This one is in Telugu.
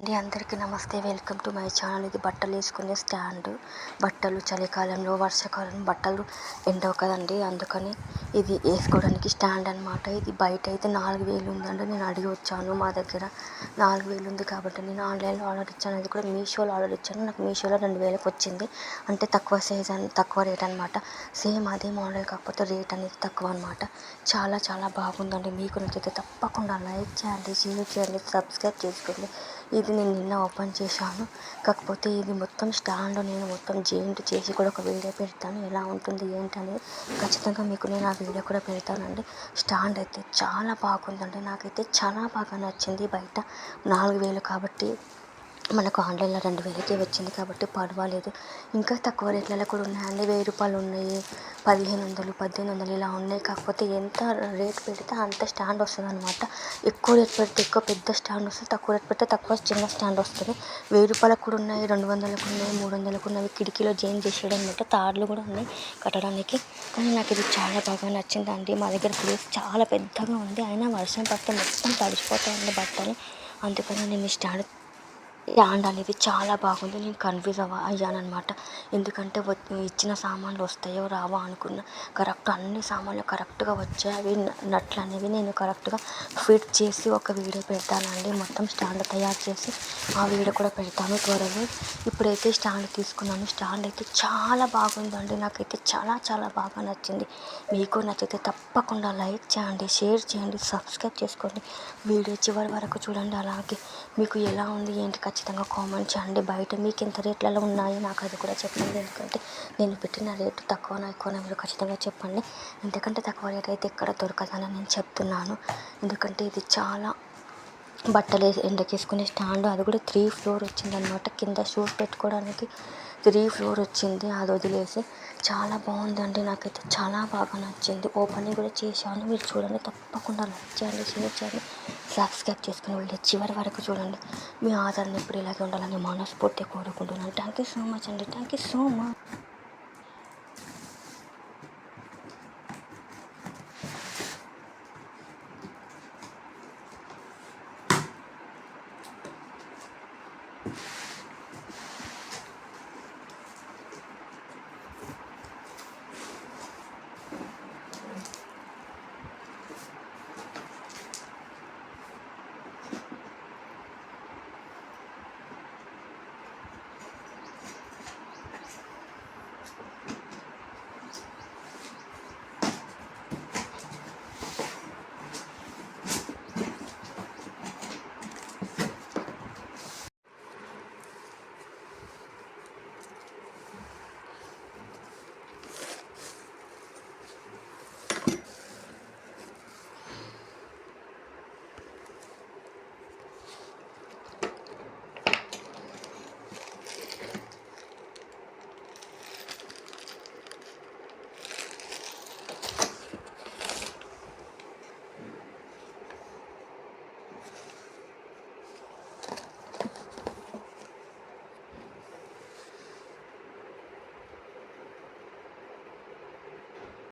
అండి అందరికీ నమస్తే. Welcome to my channel. ఇది బట్టలు వేసుకునే స్టాండ్. బట్టలు చలికాలంలో వర్షాకాలం బట్టలు ఎండవు కదండి అందుకని ఇది వేసుకోవడానికి స్టాండ్ అనమాట ఇది బయట అయితే నాలుగు వేలు ఉందండి. నేను అడిగి వచ్చాను మా దగ్గర. నాలుగు వేలు ఉంది కాబట్టి నేను ఆన్లైన్లో ఆర్డర్ ఇచ్చాను. అది కూడా మీషోలో ఆర్డర్ ఇచ్చాను. నాకు మీషోలో రెండు వేలకు వచ్చింది. అంటే తక్కువ సైజ్ అని తక్కువ రేట్ అనమాట సేమ్ అదే మోడల్ కాకపోతే రేట్ అనేది తక్కువ అనమాట చాలా చాలా బాగుందండి. మీకు నచ్చితే తప్పకుండా లైక్ చేయండి షేర్ చేయండి సబ్స్క్రైబ్ చేసుకోండి. ఇది నేను నిన్న ఓపెన్ చేశాను. కాకపోతే ఇది మొత్తం స్టాండ్ నేను మొత్తం జాయింట్ చేసి కూడా ఒక వీడియో పెడతాను. ఎలా ఉంటుంది ఏంటి అనేది ఖచ్చితంగా మీకు నేను ఆ వీడియో కూడా పెడతానండి. స్టాండ్ అయితే చాలా బాగుందండి. నాకైతే చాలా బాగా నచ్చింది బయట నాలుగు వేలు కాబట్టి. మనకు ఆన్లైన్లో రెండు వేలకే వచ్చింది కాబట్టి పర్వాలేదు. ఇంకా తక్కువ రేట్లలో కూడా ఉన్నాయండి. వెయ్యి రూపాయలు ఉన్నాయి పదిహేను వందలు పద్దెనిమిది వందలు ఇలా ఉన్నాయి. కాకపోతే ఎంత రేట్ పెడితే అంత స్టాండ్ వస్తుంది అనమాట ఎక్కువ రేట్ పెడితే ఎక్కువ పెద్ద స్టాండ్ వస్తుంది. తక్కువ రేట్ పెడితే తక్కువ చిన్న స్టాండ్ వస్తుంది. వెయ్యి రూపాయలకు కూడా ఉన్నాయి రెండు వందలకు ఉన్నాయి మూడు వందలకు ఉన్నాయి. కిటికీలో జాయిన్ చేసేయడం అనమాట తాడులు కూడా ఉన్నాయి కట్టడానికి. కానీ నాకు ఇది చాలా బాగా నచ్చింది అండి మా దగ్గర ప్లేస్ చాలా పెద్దగా ఉంది. అయినా వర్షం పడితే మొత్తం తడిచిపోతాయండి బట్టలు. అందుకని నేను ఈ స్టాండ్ స్టాండ్ అనేది చాలా బాగుంది. నేను కన్ఫ్యూజ్ అవ్వ అయ్యాననమాట ఎందుకంటే ఇచ్చిన సామాన్లు వస్తాయో రావో అనుకున్న. కరెక్ట్ అన్ని సామాన్లు కరెక్ట్గా వచ్చాయి. అవి నట్లు అనేవి నేను కరెక్ట్గా ఫిట్ చేసి ఒక వీడియో పెడతానండి. మొత్తం స్టాండ్ తయారు చేసి ఆ వీడియో కూడా పెడతాను త్వరలో. ఇప్పుడైతే స్టాండ్ తీసుకున్నాను. స్టాండ్ అయితే చాలా బాగుందండి. నాకైతే చాలా చాలా బాగా నచ్చింది. మీకు నచ్చితే తప్పకుండా లైక్ చేయండి షేర్ చేయండి సబ్స్క్రైబ్ చేసుకోండి. వీడియో చివరి వరకు చూడండి. అలాగే మీకు ఎలా ఉంది ఏంటి ఖచ్చితంగా ఖచ్చితంగా కామెంట్ చేయండి. బయట మీకు ఎంత రేట్లలో ఉన్నాయి. నాకు అది కూడా చెప్పండి. ఎందుకంటే నేను పెట్టిన రేటు తక్కువన ఎక్కువనా మీరు ఖచ్చితంగా చెప్పండి. ఎందుకంటే తక్కువ రేట్ అయితే ఎక్కడ దొరకదని నేను చెప్తున్నాను. ఎందుకంటే ఇది చాలా బట్టలు ఎండకేసుకునే స్టాండ్ అది కూడా త్రీ ఫ్లోర్ వచ్చిందనమాట కింద షూస్ పెట్టుకోవడానికి త్రీ ఫ్లోర్ వచ్చింది అది వదిలేసి. చాలా బాగుందండి నాకైతే చాలా బాగా నచ్చింది. ఓపెనింగ్ కూడా చేశాను మీరు చూడండి తప్పకుండా లైక్ చేయండి షేర్ చేయండి సబ్స్క్రైబ్ చేసుకుని వెళ్ళి చివరి వరకు చూడండి. మీ ఆదరణ ఎప్పుడు ఇలాగే ఉండాలని మనస్ఫూర్తి కోరుకుంటున్నాను. థ్యాంక్ యూ సో మచ్ అండి thank you so much you